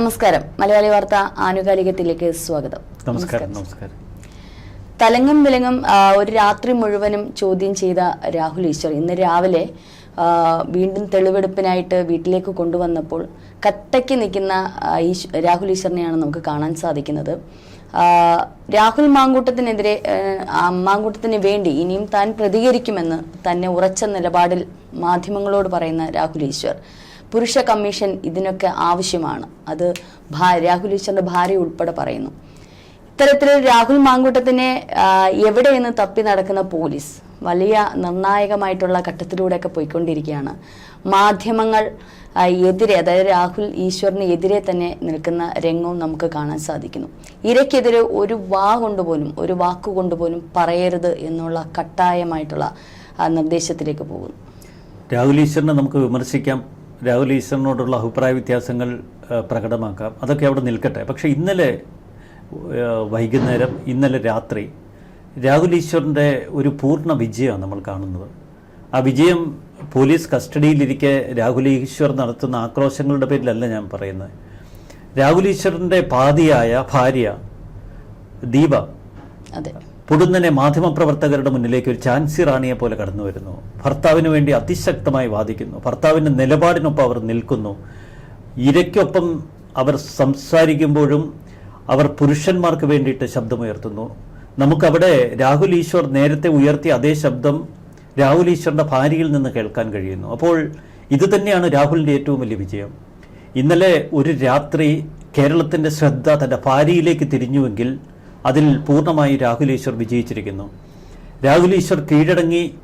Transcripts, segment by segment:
നമസ്കാരം. മലയാളി വാർത്ത ആനുകാലികത്തിലേക്ക് സ്വാഗതം. നമസ്കാരം നമസ്കാരം. തലങ്ങും വിലങ്ങും ഒരു രാത്രി മുഴുവനും ചോദ്യം ചെയ്ത രാഹുൽ ഈശ്വർ ഇന്ന് രാവിലെ വീണ്ടും തെളിവെടുപ്പിനായിട്ട് വീട്ടിലേക്ക് കൊണ്ടുവന്നപ്പോൾ കട്ടയ്ക്ക് നിൽക്കുന്ന രാഹുൽ ഈശ്വറിനെയാണ് നമുക്ക് കാണാൻ സാധിക്കുന്നത്. രാഹുൽ മാങ്കൂട്ടത്തിനെതിരെ മാങ്കൂട്ടത്തിന് വേണ്ടി ഇനിയും താൻ പ്രതികരിക്കുമെന്ന് തന്നെ ഉറച്ച നിലപാടിൽ മാധ്യമങ്ങളോട് പറയുന്ന രാഹുൽ ഈശ്വർ. പുരുഷ കമ്മീഷൻ ഇതിനൊക്കെ ആവശ്യമാണ്. അത് രാഹുൽ ഈശ്വറിന്റെ ഭാര്യ ഉൾപ്പെടെ പറയുന്നു. ഇത്തരത്തിൽ രാഹുൽ മാങ്കൂട്ടത്തിനെ എവിടെയെന്ന് തപ്പി നടക്കുന്ന പോലീസ് വലിയ നിർണായകമായിട്ടുള്ള ഘട്ടത്തിലൂടെയൊക്കെ പോയിക്കൊണ്ടിരിക്കുകയാണ്. മാധ്യമങ്ങൾ എതിരെ അതായത് രാഹുൽ ഈശ്വറിന് എതിരെ തന്നെ നിൽക്കുന്ന രംഗവും നമുക്ക് കാണാൻ സാധിക്കുന്നു. ഇരയ്ക്കെതിരെ ഒരു വാ കൊണ്ടുപോലും ഒരു വാക്ക് കൊണ്ടുപോലും പറയരുത് എന്നുള്ള കട്ടായമായിട്ടുള്ള നിർദ്ദേശത്തിലേക്ക് പോകുന്നു. രാഹുൽ ഈശ്വറിനെ നമുക്ക് വിമർശിക്കാം. രാഹുൽ ഈശ്വറിനോടുള്ള അഭിപ്രായ വ്യത്യാസങ്ങൾ പ്രകടമാക്കാം. അതൊക്കെ അവിടെ നിൽക്കട്ടെ. പക്ഷെ ഇന്നലെ വൈകുന്നേരം ഇന്നലെ രാത്രി രാഹുൽ ഈശ്വറിന്റെ ഒരു പൂർണ വിജയമാണ് നമ്മൾ കാണുന്നത്. ആ വിജയം പോലീസ് കസ്റ്റഡിയിലിരിക്കെ രാഹുൽ ഈശ്വർ നടത്തുന്ന ആക്രോശങ്ങളുടെ പേരിലല്ല ഞാൻ പറയുന്നത്. രാഹുൽ ഈശ്വറിന്റെ പാതിയായ ഭാര്യ ദീപ അതെ. പൊടുന്നനെ മാധ്യമപ്രവർത്തകരുടെ മുന്നിലേക്ക് ഒരു ചാൻസി റാണിയെ പോലെ കടന്നു വരുന്നു. ഭർത്താവിന് വേണ്ടി അതിശക്തമായി വാദിക്കുന്നു. ഭർത്താവിന്റെ നിലപാടിനൊപ്പം അവർ നിൽക്കുന്നു. ഇരയ്ക്കൊപ്പം അവർ സംസാരിക്കുമ്പോഴും അവർ പുരുഷന്മാർക്ക് വേണ്ടിയിട്ട് ശബ്ദമുയർത്തുന്നു. നമുക്കവിടെ രാഹുൽ ഈശ്വർ നേരത്തെ ഉയർത്തിയ അതേ ശബ്ദം രാഹുൽ ഈശ്വറിന്റെ ഭാര്യയിൽ നിന്ന് കേൾക്കാൻ കഴിയുന്നു. അപ്പോൾ ഇത് തന്നെയാണ് രാഹുലിന്റെ ഏറ്റവും വലിയ വിജയം. ഇന്നലെ ഒരു രാത്രി കേരളത്തിന്റെ ശ്രദ്ധ തന്റെ ഭാര്യയിലേക്ക് തിരിഞ്ഞുവെങ്കിൽ അതിൽ പൂർണമായി രാഹുൽ ഈശ്വർ വിജയിച്ചിരിക്കുന്നു. രാഹുൽ ഈശ്വർ കീഴടങ്ങി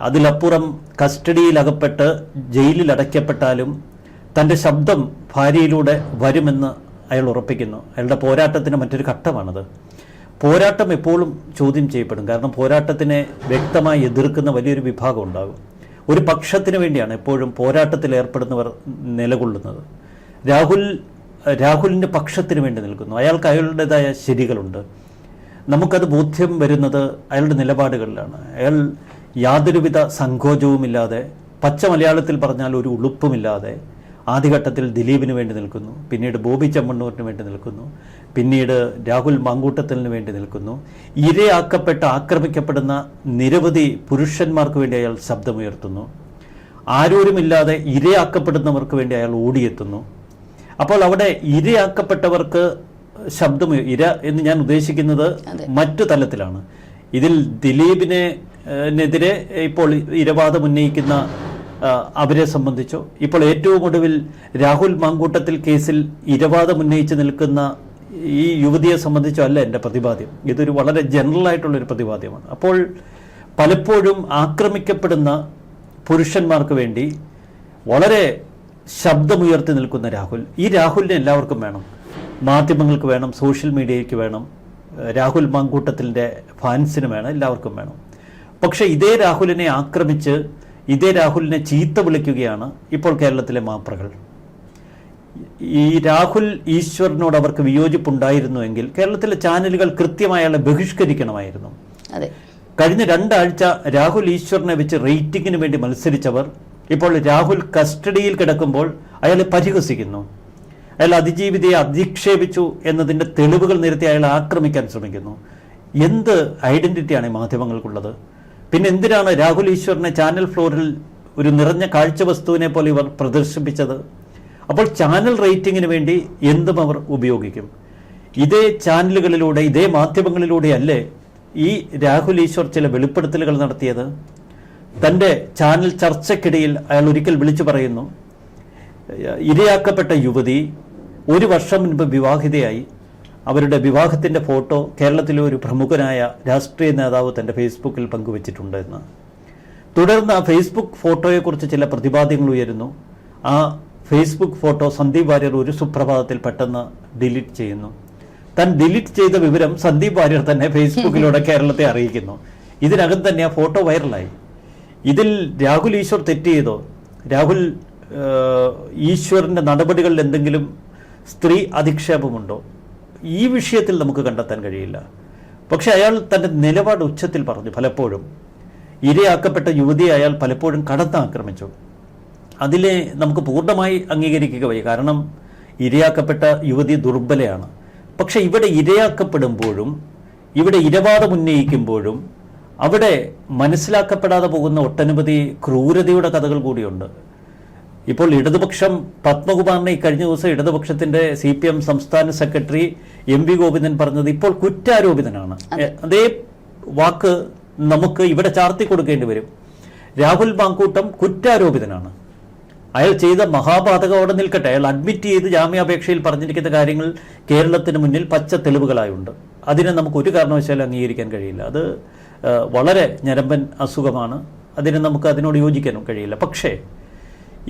അതിലപ്പുറം കസ്റ്റഡിയിലകപ്പെട്ട് ജയിലിൽ അടയ്ക്കപ്പെട്ടാലും തന്റെ ശബ്ദം ഭാര്യയിലൂടെ വരുമെന്ന് അയാൾ ഉറപ്പിക്കുന്നു. അയാളുടെ പോരാട്ടത്തിന് മറ്റൊരു ഘട്ടമാണത്. പോരാട്ടം എപ്പോഴും ചോദ്യം ചെയ്യപ്പെടും. കാരണം പോരാട്ടത്തിനെ വ്യക്തമായി എതിർക്കുന്ന വലിയൊരു വിഭാഗം ഉണ്ടാകും. ഒരു പക്ഷത്തിന് വേണ്ടിയാണ് എപ്പോഴും പോരാട്ടത്തിൽ ഏർപ്പെടുന്നവർ നിലകൊള്ളുന്നത്. രാഹുൽ രാഹുലിന്റെ പക്ഷത്തിന് വേണ്ടി നിൽക്കുന്നു. അയാൾക്ക് അയാളുടേതായ ശരികളുണ്ട്. നമുക്കത് ബോധ്യം വരുന്നത് അയാളുടെ നിലപാടുകളിലാണ്. അയാൾ യാതൊരുവിധ സങ്കോചവുമില്ലാതെ പച്ച മലയാളത്തിൽ പറഞ്ഞാൽ ഒരു ഉളുപ്പുമില്ലാതെ ആദ്യഘട്ടത്തിൽ ദിലീപിന് വേണ്ടി നിൽക്കുന്നു. പിന്നീട് ബോബി ചെമ്മണ്ണൂരിന് വേണ്ടി നിൽക്കുന്നു. പിന്നീട് രാഹുൽ മാങ്കൂട്ടത്തിന് വേണ്ടി നിൽക്കുന്നു. ഇരയാക്കപ്പെട്ട് ആക്രമിക്കപ്പെടുന്ന നിരവധി പുരുഷന്മാർക്ക് വേണ്ടി അയാൾ ശബ്ദമുയർത്തുന്നു. ആരോരുമില്ലാതെ ഇരയാക്കപ്പെടുന്നവർക്ക് വേണ്ടി അയാൾ ഓടിയെത്തുന്നു. അപ്പോൾ അവിടെ ഇരയാക്കപ്പെട്ടവർക്ക് ശബ്ദം ഇര എന്ന് ഞാൻ ഉദ്ദേശിക്കുന്നത് മറ്റു തലത്തിലാണ്. ഇതിൽ ദിലീപിനെ ഏഹ്, ഇപ്പോൾ ഇരവാദം ഉന്നയിക്കുന്ന അവരെ സംബന്ധിച്ചോ ഇപ്പോൾ ഏറ്റവും ഒടുവിൽ രാഹുൽ മാങ്കൂട്ടത്തിൽ കേസിൽ ഇരവാദം ഉന്നയിച്ച് നിൽക്കുന്ന ഈ യുവതിയെ സംബന്ധിച്ചോ അല്ല എന്റെ പ്രതിപാദ്യം. ഇതൊരു വളരെ ജനറൽ ആയിട്ടുള്ള ഒരു പ്രതിപാദ്യമാണ്. അപ്പോൾ പലപ്പോഴും ആക്രമിക്കപ്പെടുന്ന പുരുഷന്മാർക്ക് വേണ്ടി വളരെ ശബ്ദമുയർത്തി നിൽക്കുന്ന രാഹുൽ. ഈ രാഹുലിനെ എല്ലാവർക്കും വേണം. മാധ്യമങ്ങൾക്ക് വേണം സോഷ്യൽ മീഡിയയ്ക്ക് വേണം രാഹുൽ മാങ്കൂട്ടത്തിന്റെ ഫാൻസിന് വേണം എല്ലാവർക്കും വേണം. പക്ഷേ ഇതേ രാഹുലിനെ ആക്രമിച്ച് ഇതേ രാഹുലിനെ ചീത്ത വിളിക്കുകയാണ് ഇപ്പോൾ കേരളത്തിലെ മാപ്രകൾ. ഈ രാഹുൽ ഈശ്വറിനോട് അവർക്ക് വിയോജിപ്പുണ്ടായിരുന്നുവെങ്കിൽ കേരളത്തിലെ ചാനലുകൾ കൃത്യമായി അയാളെ ബഹിഷ്കരിക്കണമായിരുന്നു. അതെ. കഴിഞ്ഞ രണ്ടാഴ്ച രാഹുൽ ഈശ്വറിനെ വെച്ച് റേറ്റിംഗിന് വേണ്ടി മത്സരിച്ചവർ ഇപ്പോൾ രാഹുൽ കസ്റ്റഡിയിൽ കിടക്കുമ്പോൾ അയാൾ പരിഹസിക്കുന്നു. അയാൾ അതിജീവിതയെ അധിക്ഷേപിച്ചു എന്നതിന്റെ തെളിവുകൾ നിരത്തി അയാൾ ആക്രമിക്കാൻ ശ്രമിക്കുന്നു. എന്ത് ഐഡന്റിറ്റിയാണ് ഈ മാധ്യമങ്ങൾക്കുള്ളത്? പിന്നെ എന്തിനാണ് രാഹുൽ ഈശ്വറിനെ ചാനൽ ഫ്ലോറിൽ ഒരു നിറഞ്ഞ കാഴ്ച വസ്തുവിനെ പോലെ ഇവർ പ്രദർശിപ്പിച്ചത്? അപ്പോൾ ചാനൽ റേറ്റിംഗിന് വേണ്ടി എന്തും അവർ ഉപയോഗിക്കും. ഇതേ ചാനലുകളിലൂടെ ഇതേ മാധ്യമങ്ങളിലൂടെയല്ലേ ഈ രാഹുൽ ഈശ്വർ ചില വെളിപ്പെടുത്തലുകൾ നടത്തിയത്? തന്റെ ചാനൽ ചർച്ചയ്ക്കിടയിൽ അയാൾ ഒരിക്കൽ വിളിച്ചു പറയുന്നു ഇരയാക്കപ്പെട്ട യുവതി ഒരു വർഷം മുൻപ് വിവാഹിതയായി. അവരുടെ വിവാഹത്തിന്റെ ഫോട്ടോ കേരളത്തിലെ ഒരു പ്രമുഖനായ രാഷ്ട്രീയ നേതാവ് തന്റെ ഫേസ്ബുക്കിൽ പങ്കുവച്ചിട്ടുണ്ട് എന്ന്. തുടർന്ന് ആ ഫേസ്ബുക്ക് ഫോട്ടോയെക്കുറിച്ച് ചില പ്രതിപാദ്യങ്ങൾ ഉയരുന്നു. ആ ഫേസ്ബുക്ക് ഫോട്ടോ സന്ദീപ് വാര്യർ ഒരു സുപ്രഭാതത്തിൽ പെട്ടെന്ന് ഡിലീറ്റ് ചെയ്യുന്നു. താൻ ഡിലീറ്റ് ചെയ്ത വിവരം സന്ദീപ് വാര്യർ തന്നെ ഫേസ്ബുക്കിലൂടെ കേരളത്തെ അറിയിക്കുന്നു. ഇതിനകം തന്നെ ആ ഫോട്ടോ വൈറലായി. ഇതിൽ രാഹുൽ ഈശ്വർ തെറ്റ് ചെയ്തോ? രാഹുൽ ഈശ്വറിന്റെ നടപടികളിൽ എന്തെങ്കിലും സ്ത്രീ അധിക്ഷേപമുണ്ടോ? ഈ വിഷയത്തിൽ നമുക്ക് കണ്ടെത്താൻ കഴിയില്ല. പക്ഷെ അയാൾ തന്റെ നിലപാട് ഉച്ചത്തിൽ പറഞ്ഞു പലപ്പോഴും. ഇരയാക്കപ്പെട്ട യുവതിയെ അയാൾ പലപ്പോഴും കടന്നാക്രമിച്ചു അതിലെ നമുക്ക് പൂർണമായി അംഗീകരിക്കുക വയ്യ. കാരണം ഇരയാക്കപ്പെട്ട യുവതി ദുർബലയാണ്. പക്ഷെ ഇവിടെ ഇരയാക്കപ്പെടുമ്പോഴും ഇവിടെ ഇരവാദം ഉന്നയിക്കുമ്പോഴും അവിടെ മനസ്സിലാക്കപ്പെടാതെ പോകുന്ന ഒട്ടനവധി ക്രൂരതയുടെ കഥകൾ കൂടിയുണ്ട്. ഇപ്പോൾ ഇടതുപക്ഷം പത്മകുമാറിനെ ഈ കഴിഞ്ഞ ദിവസം ഇടതുപക്ഷത്തിന്റെ സി പി എം സംസ്ഥാന സെക്രട്ടറി എം വി ഗോവിന്ദൻ പറഞ്ഞത് ഇപ്പോൾ കുറ്റാരോപിതനാണ്. അതേ. വാക്ക് നമുക്ക് ഇവിടെ ചാർത്തി കൊടുക്കേണ്ടി വരും. രാഹുൽ ബാങ്കൂട്ടം കുറ്റാരോപിതനാണ്. അയാൾ ചെയ്ത മഹാപാതകം അവിടെ നിൽക്കട്ടെ. അയാൾ അഡ്മിറ്റ് ചെയ്ത് ജാമ്യാപേക്ഷയിൽ പറഞ്ഞിരിക്കുന്ന കാര്യങ്ങൾ കേരളത്തിന് മുന്നിൽ പച്ച തെളിവുകളായുണ്ട്. അതിനെ നമുക്ക് ഒരു കാരണവശാലും അംഗീകരിക്കാൻ കഴിയില്ല. അത് വളരെ ഞരമ്പൻ അസുഖമാണ്. അതിന് നമുക്ക് അതിനോട് യോജിക്കാനും കഴിയില്ല. പക്ഷേ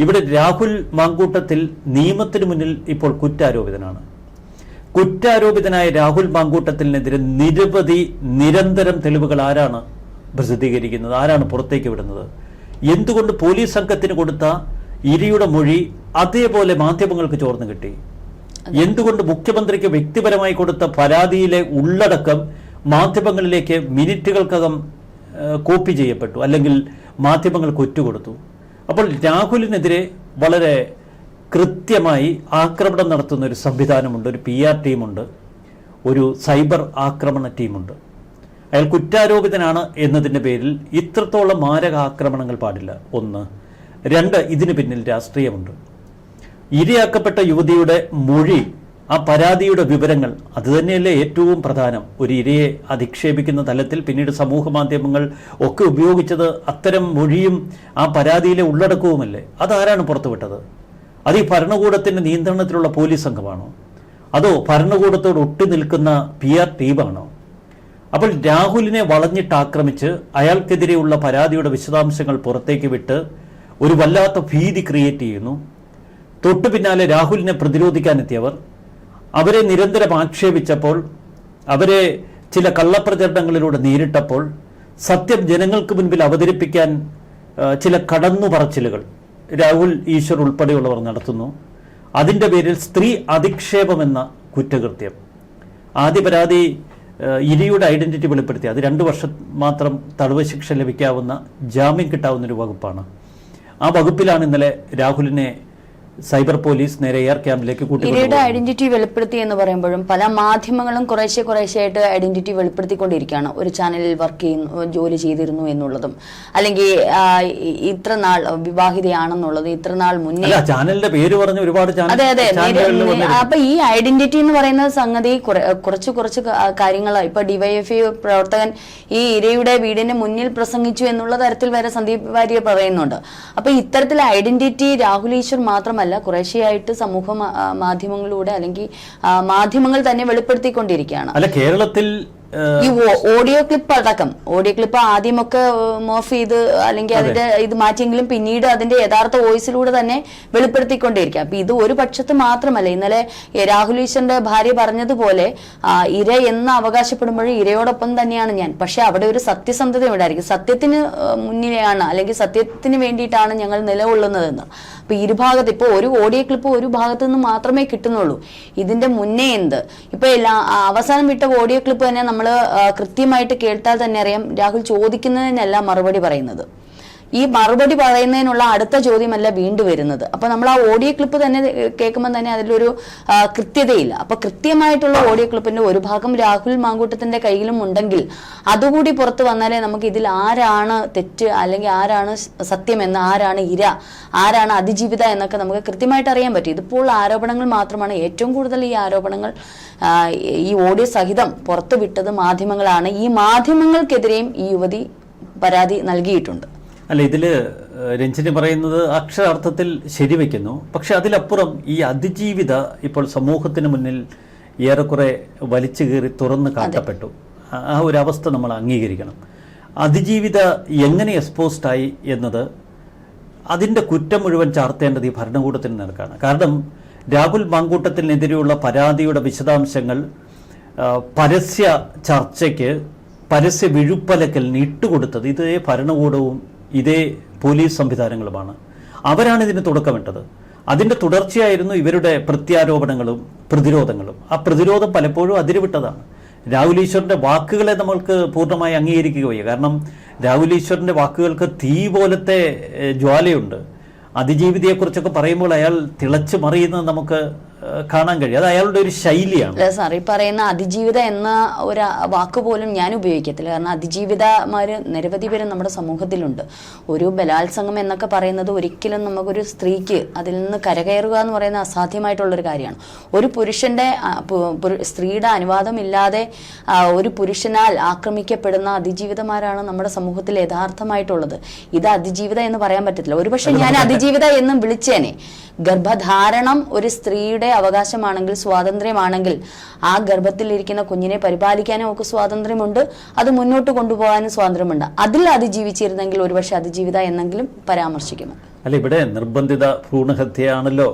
ഇവിടെ രാഹുൽ മാങ്കൂട്ടത്തിൽ നിയമത്തിന് മുന്നിൽ ഇപ്പോൾ കുറ്റാരോപിതനാണ്. കുറ്റാരോപിതനായ രാഹുൽ മാങ്കൂട്ടത്തിനെതിരെ നിരവധി നിരന്തരം തെളിവുകൾ ആരാണ് പ്രസിദ്ധീകരിക്കുന്നത് ആരാണ് പുറത്തേക്ക് വിടുന്നത്? എന്തുകൊണ്ട് പോലീസ് സംഘത്തിന് കൊടുത്ത ഇരിയുടെ മൊഴി അതേപോലെ മാധ്യമങ്ങൾക്ക് ചോർന്നു കിട്ടി? എന്തുകൊണ്ട് മുഖ്യമന്ത്രിക്ക് വ്യക്തിപരമായി കൊടുത്ത പരാതിയിലെ ഉള്ളടക്കം മാധ്യമങ്ങളിലേക്ക് മിനിറ്റുകൾക്കകം കോപ്പി ചെയ്യപ്പെട്ടു. അല്ലെങ്കിൽ മാധ്യമങ്ങൾക്ക് ഒറ്റുകൊടുത്തു അപ്പോൾ രാഹുലിനെതിരെ വളരെ കൃത്യമായി ആക്രമണം നടത്തുന്ന ഒരു സംവിധാനമുണ്ട് ഒരു പി ആർ ടീമുണ്ട് ഒരു സൈബർ ആക്രമണ ടീമുണ്ട്. അയാൾ കുറ്റാരോപിതനാണ് എന്നതിന്റെ പേരിൽ ഇത്രത്തോളം മാരക ആക്രമണങ്ങൾ പാടില്ല. ഒന്ന്. രണ്ട് ഇതിന് പിന്നിൽ രാഷ്ട്രീയമുണ്ട്. ഇരയാക്കപ്പെട്ട യുവതിയുടെ മൊഴി ആ പരാതിയുടെ വിവരങ്ങൾ അതുതന്നെയല്ലേ ഏറ്റവും പ്രധാനം. ഒരു ഇരയെ അധിക്ഷേപിക്കുന്ന തലത്തിൽ പിന്നീട് സമൂഹ മാധ്യമങ്ങൾ ഒക്കെ ഉപയോഗിച്ചത് അത്തരം മൊഴിയും ആ പരാതിയിലെ ഉള്ളടക്കവുമല്ലേ? അതാരാണ് പുറത്തുവിട്ടത്? അത് ഈ ഭരണകൂടത്തിന്റെ നിയന്ത്രണത്തിലുള്ള പോലീസ് സംഘമാണോ? അതോ ഭരണകൂടത്തോട് ഒട്ടി നിൽക്കുന്ന പി ആർ ടീമാണോ? അപ്പോൾ രാഹുലിനെ വളഞ്ഞിട്ട് ആക്രമിച്ച് അയാൾക്കെതിരെയുള്ള പരാതിയുടെ വിശദാംശങ്ങൾ പുറത്തേക്ക് വിട്ട് ഒരു വല്ലാത്ത ഭീതി ക്രിയേറ്റ് ചെയ്യുന്നു. തൊട്ടു പിന്നാലെ രാഹുലിനെ പ്രതിരോധിക്കാനെത്തിയവർ അവരെ നിരന്തരം ആക്ഷേപിച്ചപ്പോൾ അവരെ ചില കള്ളപ്രചരണങ്ങളിലൂടെ നേരിട്ടപ്പോൾ സത്യം ജനങ്ങൾക്ക് മുൻപിൽ അവതരിപ്പിക്കാൻ ചില കടന്നുപറച്ചിലുകൾ രാഹുൽ ഈശ്വർ ഉൾപ്പെടെയുള്ളവർ നടത്തുന്നു. അതിന്റെ പേരിൽ സ്ത്രീ അധിക്ഷേപമെന്ന കുറ്റകൃത്യം. ആദ്യ പരാതി ഇരിയുടെ ഐഡന്റിറ്റി വെളിപ്പെടുത്തി. അത് രണ്ട് വർഷം മാത്രം തടവ് ശിക്ഷ ലഭിക്കാവുന്ന ജാമ്യം കിട്ടാവുന്ന ഒരു വകുപ്പാണ്. ആ വകുപ്പിലാണ് ഇന്നലെ രാഹുലിനെ സൈബർ പോലീസ് നേരെ എയർ ക്യാമ്പിലേക്ക് ഇരയുടെ ഐഡന്റിറ്റി വെളിപ്പെടുത്തി എന്ന് പറയുമ്പോഴും പല മാധ്യമങ്ങളും കുറേശ്ശെ കുറേശ്ശെയായിട്ട് ഐഡന്റിറ്റി വെളിപ്പെടുത്തിക്കൊണ്ടിരിക്കുകയാണ്. ഒരു ചാനലിൽ വർക്ക് ചെയ്യുന്നു ജോലി ചെയ്തിരുന്നു എന്നുള്ളതും. അല്ലെങ്കിൽ ഇത്ര നാൾ വിവാഹിതയാണെന്നുള്ളത് ഇത്ര നാൾ മുന്നേ ചാനലിന്റെ പേര് പറഞ്ഞ് ഒരുപാട് അതെ അതെ. അപ്പൊ ഈ ഐഡന്റിറ്റി എന്ന് പറയുന്ന സംഗതി കുറച്ച് കുറച്ച് കാര്യങ്ങൾ ഇപ്പൊ ഡിവൈഎഫ്ഐ പ്രവർത്തകൻ ഈ ഇരയുടെ വീടിന്റെ മുന്നിൽ പ്രസംഗിച്ചു എന്നുള്ള തരത്തിൽ വരെ സന്ദീപ് വാര്യ പറയുന്നുണ്ട്. അപ്പൊ ഇത്തരത്തിൽ ഐഡന്റിറ്റി രാഹുൽ ഈശ്വർ മാത്രമല്ല കുറേശ്ശെയായിട്ട് സമൂഹ മാധ്യമങ്ങളിലൂടെ അല്ലെങ്കിൽ മാധ്യമങ്ങൾ തന്നെ വെളിപ്പെടുത്തിക്കൊണ്ടിരിക്കുകയാണ്. അല്ല കേരളത്തിൽ ഈ ഓഡിയോ ക്ലിപ്പ് അടക്കം ഓഡിയോ ക്ലിപ്പ് ആദ്യമൊക്കെ മോഫ് ചെയ്ത് അല്ലെങ്കിൽ അതിന്റെ ഇത് മാറ്റിയെങ്കിലും പിന്നീട് അതിന്റെ യഥാർത്ഥ വോയിസിലൂടെ തന്നെ വെളിപ്പെടുത്തിക്കൊണ്ടിരിക്കുക. അപ്പൊ ഇത് ഒരു പക്ഷത്ത് മാത്രമല്ല ഇന്നലെ രാഹുൽ ഈശ്വറിന്റെ ഭാര്യ പറഞ്ഞതുപോലെ ഇര എന്ന് അവകാശപ്പെടുമ്പോഴും ഇരയോടൊപ്പം തന്നെയാണ് ഞാൻ. പക്ഷെ അവിടെ ഒരു സത്യസന്ധത ഉണ്ടായിരിക്കും സത്യത്തിന് മുന്നിലെയാണ് അല്ലെങ്കിൽ സത്യത്തിന് വേണ്ടിയിട്ടാണ് ഞങ്ങൾ നിലകൊള്ളുന്നതെന്ന്. അപ്പൊ ഇരുഭാഗത്ത് ഇപ്പൊ ഒരു ഓഡിയോ ക്ലിപ്പ് ഒരു ഭാഗത്ത് നിന്ന് മാത്രമേ കിട്ടുന്നുള്ളൂ. ഇതിന്റെ മുന്നേ എന്ത്? ഇപ്പൊ എല്ലാ അവസാനം വിട്ട ഓഡിയോ ക്ലിപ്പ് തന്നെ നമ്മൾ കൃത്യമായിട്ട് കേട്ടാൽ തന്നെ അറിയാം. രാഹുൽ ചോദിക്കുന്നതിനല്ല മറുപടി പറയുന്നത്. ഈ മറുപടി പറയുന്നതിനുള്ള അടുത്ത ചോദ്യമല്ല വീണ്ടും വരുന്നത്. അപ്പൊ നമ്മൾ ആ ഓഡിയോ ക്ലിപ്പ് തന്നെ കേൾക്കുമ്പോൾ തന്നെ അതിലൊരു കൃത്യതയില്ല. അപ്പൊ കൃത്യമായിട്ടുള്ള ഓഡിയോ ക്ലിപ്പിന്റെ ഒരു ഭാഗം രാഹുൽ മാങ്കൂട്ടത്തിന്റെ കയ്യിലും ഉണ്ടെങ്കിൽ അതുകൂടി പുറത്തു വന്നാലേ നമുക്ക് ഇതിൽ ആരാണ് തെറ്റ് അല്ലെങ്കിൽ ആരാണ് സത്യം എന്ന് ആരാണ് ഇര ആരാണ് അതിജീവിത എന്നൊക്കെ നമുക്ക് കൃത്യമായിട്ട് അറിയാൻ പറ്റും. ഇതിപ്പോൾ ആരോപണങ്ങൾ മാത്രമാണ്. ഏറ്റവും കൂടുതൽ ഈ ആരോപണങ്ങൾ ഈ ഓഡിയോ സഹിതം പുറത്തുവിട്ടത് മാധ്യമങ്ങളാണ്. ഈ മാധ്യമങ്ങൾക്കെതിരെയും ഈ യുവതി പരാതി നൽകിയിട്ടുണ്ട്. അല്ല ഇതിൽ രഞ്ജിനി പറയുന്നത് അക്ഷരാർത്ഥത്തിൽ ശരിവെക്കുന്നു. പക്ഷെ അതിലപ്പുറം ഈ അതിജീവിത ഇപ്പോൾ സമൂഹത്തിന് മുന്നിൽ ഏറെക്കുറെ വലിച്ചു കീറി തുറന്ന് കാട്ടപ്പെട്ടു. ആ- ആ ഒരു അവസ്ഥ നമ്മൾ അംഗീകരിക്കണം. അതിജീവിത എങ്ങനെ എക്സ്പോസ്ഡായി എന്നത് അതിന്റെ കുറ്റം മുഴുവൻ ചാർത്തേണ്ടത് ഈ ഭരണകൂടത്തിന് നിരക്കാണ് കാരണം രാഹുൽ മാങ്കൂട്ടത്തിനെതിരെയുള്ള പരാതിയുടെ വിശദാംശങ്ങൾ പരസ്യ ചർച്ചയ്ക്ക് പരസ്യ വിഴുപ്പലക്കലിന് ഇട്ടുകൊടുത്തത് ഇതേ ഭരണകൂടവും ഇതേ പോലീസ് സംവിധാനങ്ങളുമാണ്. അവരാണ് ഇതിന് തുടക്കമിട്ടത്. അതിന്റെ തുടർച്ചയായിരുന്നു ഇവരുടെ പ്രത്യാരോപണങ്ങളും പ്രതിരോധങ്ങളും. ആ പ്രതിരോധം പലപ്പോഴും അതിരുവിട്ടതാണ്. രാഹുൽ ഈശ്വറിന്റെ വാക്കുകളെ നമ്മൾക്ക് പൂർണമായി അംഗീകരിക്കുക വയ്യ കാരണം രാഹുൽ ഈശ്വറിന്റെ വാക്കുകൾക്ക് തീ പോലത്തെ ജ്വാലയുണ്ട്. അതിജീവിതയെക്കുറിച്ചൊക്കെ പറയുമ്പോൾ അയാൾ തിളച്ചു മറിയുന്നത് നമുക്ക് കാണാൻ കഴിയും. അത് അയാളുടെ ഒരു ശൈലിയാണ്. അല്ല സാർ ഈ പറയുന്ന അതിജീവിത എന്ന ഒരു വാക്ക് പോലും ഞാൻ ഉപയോഗിക്കത്തില്ല. കാരണം അതിജീവിതമാര് നിരവധി പേര് നമ്മുടെ സമൂഹത്തിലുണ്ട്. ഒരു ബലാത്സംഗം എന്നൊക്കെ പറയുന്നത് ഒരിക്കലും നമുക്കൊരു സ്ത്രീക്ക് അതിൽ നിന്ന് കരകയറുക എന്ന് പറയുന്നത് അസാധ്യമായിട്ടുള്ളൊരു കാര്യമാണ്. ഒരു പുരുഷന്റെ സ്ത്രീയുടെ അനുവാദമില്ലാതെ ഒരു പുരുഷനാൽ ആക്രമിക്കപ്പെടുന്ന അതിജീവിതമാരാണ് നമ്മുടെ സമൂഹത്തിൽ യഥാർത്ഥമായിട്ടുള്ളത്. ഇത് അതിജീവിത എന്ന് പറയാൻ പറ്റത്തില്ല. ഒരുപക്ഷെ ഞാൻ അതിജീവിത എന്നും വിളിച്ചേനെ. ഗർഭധാരണം ഒരു സ്ത്രീയുടെ അവകാശമാണെങ്കിൽ സ്വാതന്ത്ര്യമാണെങ്കിൽ ആ ഗർഭത്തിലിരിക്കുന്ന കുഞ്ഞിനെ പരിപാലിക്കാനും ഒക്കെ സ്വാതന്ത്ര്യമുണ്ട്. അത് മുന്നോട്ട് കൊണ്ടുപോകാനും സ്വാതന്ത്ര്യമുണ്ട്. അതിൽ അതിജീവിച്ചിരുന്നെങ്കിൽ ഒരുപക്ഷെ അതിജീവിത എന്നെങ്കിലും പരാമർശിക്കുന്നു അല്ല ഇവിടെ നിർബന്ധിത ഭ്രൂണഹത്യയാണല്ലോ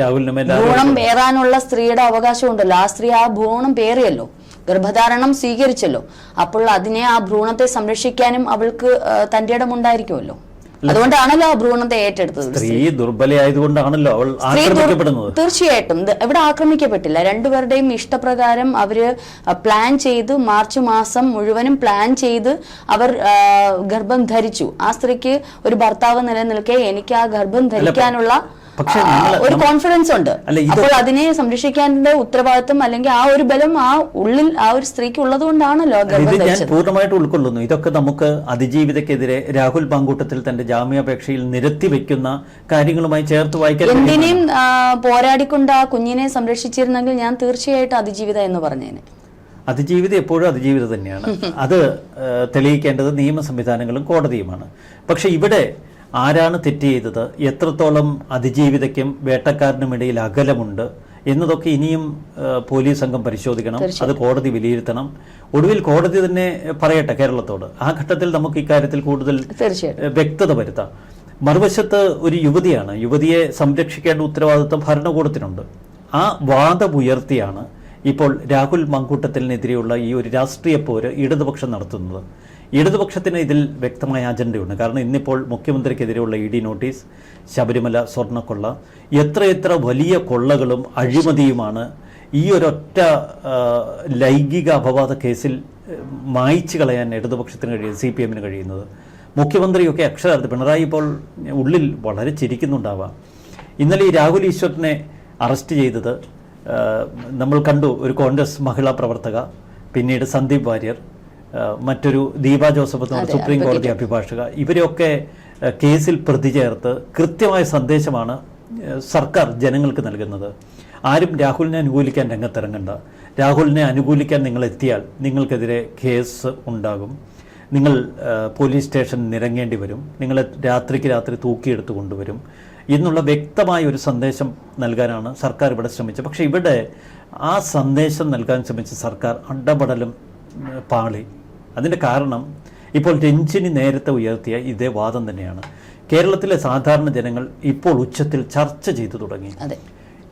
രാഹുലിന് മേൽ ഭ്രൂണം പേറാനുള്ള സ്ത്രീയുടെ അവകാശമുണ്ടല്ലോ. ആ സ്ത്രീ ആ ഭ്രൂണം പേറിയല്ലോ. ഗർഭധാരണം സ്വീകരിച്ചല്ലോ. അപ്പോൾ അതിനെ ആ ഭ്രൂണത്തെ സംരക്ഷിക്കാനും അവൾക്ക് തന്റെ ഇടമുണ്ടായിരിക്കുമല്ലോ അതുകൊണ്ടാണല്ലോ ഭ്രൂണത്തെ ഏറ്റെടുത്തത്. സ്ത്രീ ദുർബലയായതുകൊണ്ടാണല്ലോ അവൾ ആക്രമിക്കപ്പെടുന്നത്. തീർച്ചയായിട്ടും. ഇവിടെ ആക്രമിക്കപ്പെട്ടില്ല. രണ്ടുപേരുടെയും ഇഷ്ടപ്രകാരം അവർ പ്ലാൻ ചെയ്ത് മാർച്ച് മാസം മുഴുവനും പ്ലാൻ ചെയ്ത് അവർ ഗർഭം ധരിച്ചു. ആ സ്ത്രീക്ക് ഒരു ഭർത്താവ് നിലനിൽക്കെ എനിക്ക് ആ ഗർഭം ധരിക്കാനുള്ള പക്ഷേ ഒരു കോൺഫിഡൻസ് ഉണ്ട്. അപ്പോൾ അതിനെ സംരക്ഷിക്കാനുള്ള ഉത്തരവാദിത്വം അല്ലെങ്കിൽ ആ ഒരു ബലം ആ ഉള്ളിൽ ആ ഒരു സ്ത്രീക്ക് ഉള്ളത് കൊണ്ടാണല്ലോ ഞാൻ പൂർണമായിട്ട് ഉൾക്കൊള്ളുന്നു. ഇതൊക്കെ നമുക്ക് അതിജീവിതക്കെതിരെ രാഹുൽ പാങ്കൂട്ടത്തിൽ തന്റെ ജാമ്യാപേക്ഷയിൽ നിരത്തി വെക്കുന്ന കാര്യങ്ങളുമായി ചേർത്ത് വായിക്കാൻ. എന്തിനേയും പോരാടിക്കൊണ്ട് ആ കുഞ്ഞിനെ സംരക്ഷിച്ചിരുന്നെങ്കിൽ ഞാൻ തീർച്ചയായിട്ടും അതിജീവിത എന്ന് പറഞ്ഞേനെ. അതിജീവിതം എപ്പോഴും അതിജീവിതം തന്നെയാണ്. അത് തെളിയിക്കേണ്ടത് നിയമ സംവിധാനങ്ങളും കോടതിയുമാണ്. പക്ഷെ ഇവിടെ ആരാണ് തെറ്റ് ചെയ്തത്? എത്രത്തോളം അതിജീവിതയ്ക്കും വേട്ടക്കാരനും ഇടയിൽ അകലമുണ്ട്? എന്നതൊക്കെ ഇനിയും പോലീസ് സംഘം പരിശോധിക്കണം. അത് കോടതി വിലയിരുത്തണം. ഒടുവിൽ കോടതി തന്നെ പറയട്ടെ കേരളത്തോട്. ആ ഘട്ടത്തിൽ നമുക്ക് ഇക്കാര്യത്തിൽ കൂടുതൽ വ്യക്തത വരുത്താം. മറുവശത്ത് ഒരു യുവതിയാണ്. യുവതിയെ സംരക്ഷിക്കേണ്ട ഉത്തരവാദിത്വം ഭരണകൂടത്തിനുണ്ട്. ആ വാദമുയർത്തിയാണ് ഇപ്പോൾ രാഹുൽ മങ്കൂട്ടത്തിനെതിരെയുള്ള ഈ ഒരു രാഷ്ട്രീയ പോര് ഇടതുപക്ഷം നടത്തുന്നത്. ഇടതുപക്ഷത്തിന് ഇതിൽ വ്യക്തമായ അജണ്ടയുണ്ട്. കാരണം ഇന്നിപ്പോൾ മുഖ്യമന്ത്രിക്കെതിരെയുള്ള ഇ ഡി നോട്ടീസ് ശബരിമല സ്വർണക്കൊള്ള എത്രയെത്ര വലിയ കൊള്ളകളും അഴിമതിയുമാണ് ഈ ഒരൊറ്റ ലൈംഗിക അപവാദ കേസിൽ മായ്ച്ചു കളയാൻ ഇടതുപക്ഷത്തിന് കഴിയും സി പി എമ്മിന് കഴിയുന്നത്. മുഖ്യമന്ത്രിയൊക്കെ അക്ഷരാർത്ഥ പിണറായി ഇപ്പോൾ ഉള്ളിൽ വളരെ ചിരിക്കുന്നുണ്ടാവാം. ഇന്നലെ ഈ രാഹുൽ ഈശ്വറിനെ അറസ്റ്റ് ചെയ്തത് നമ്മൾ കണ്ടു ഒരു കോൺഗ്രസ് മഹിളാ പ്രവർത്തക പിന്നീട് സന്ദീപ് വാര്യർ. മറ്റൊരു ദീപ ജോസഫ് എന്ന് പറഞ്ഞ സുപ്രീം കോടതി അഭിഭാഷക. ഇവരെയൊക്കെ കേസിൽ പ്രതി ചേർത്ത് കൃത്യമായ സന്ദേശമാണ് സർക്കാർ ജനങ്ങൾക്ക് നൽകുന്നത്. ആരും രാഹുലിനെ അനുകൂലിക്കാൻ രംഗത്തിറങ്ങണ്ട. രാഹുലിനെ അനുകൂലിക്കാൻ നിങ്ങൾ എത്തിയാൽ നിങ്ങൾക്കെതിരെ കേസ് ഉണ്ടാകും. നിങ്ങൾ പോലീസ് സ്റ്റേഷൻ നിരങ്ങേണ്ടി വരും. നിങ്ങളെ രാത്രിക്ക് രാത്രി തൂക്കിയെടുത്ത് കൊണ്ടുവരും. എന്നുള്ള വ്യക്തമായ ഒരു സന്ദേശം നൽകാനാണ് സർക്കാർ ഇവിടെ ശ്രമിച്ചത്. പക്ഷേ ഇവിടെ ആ സന്ദേശം നൽകാൻ ശ്രമിച്ച സർക്കാർ അണ്ടപടലും പാളി. അതിന്റെ കാരണം ഇപ്പോൾ രഞ്ജിനി നേരത്തെ ഉയർത്തിയ ഇതേ വാദം തന്നെയാണ്. കേരളത്തിലെ സാധാരണ ജനങ്ങൾ ഇപ്പോൾ ഉച്ചത്തിൽ ചർച്ച ചെയ്തു തുടങ്ങി. അതെ.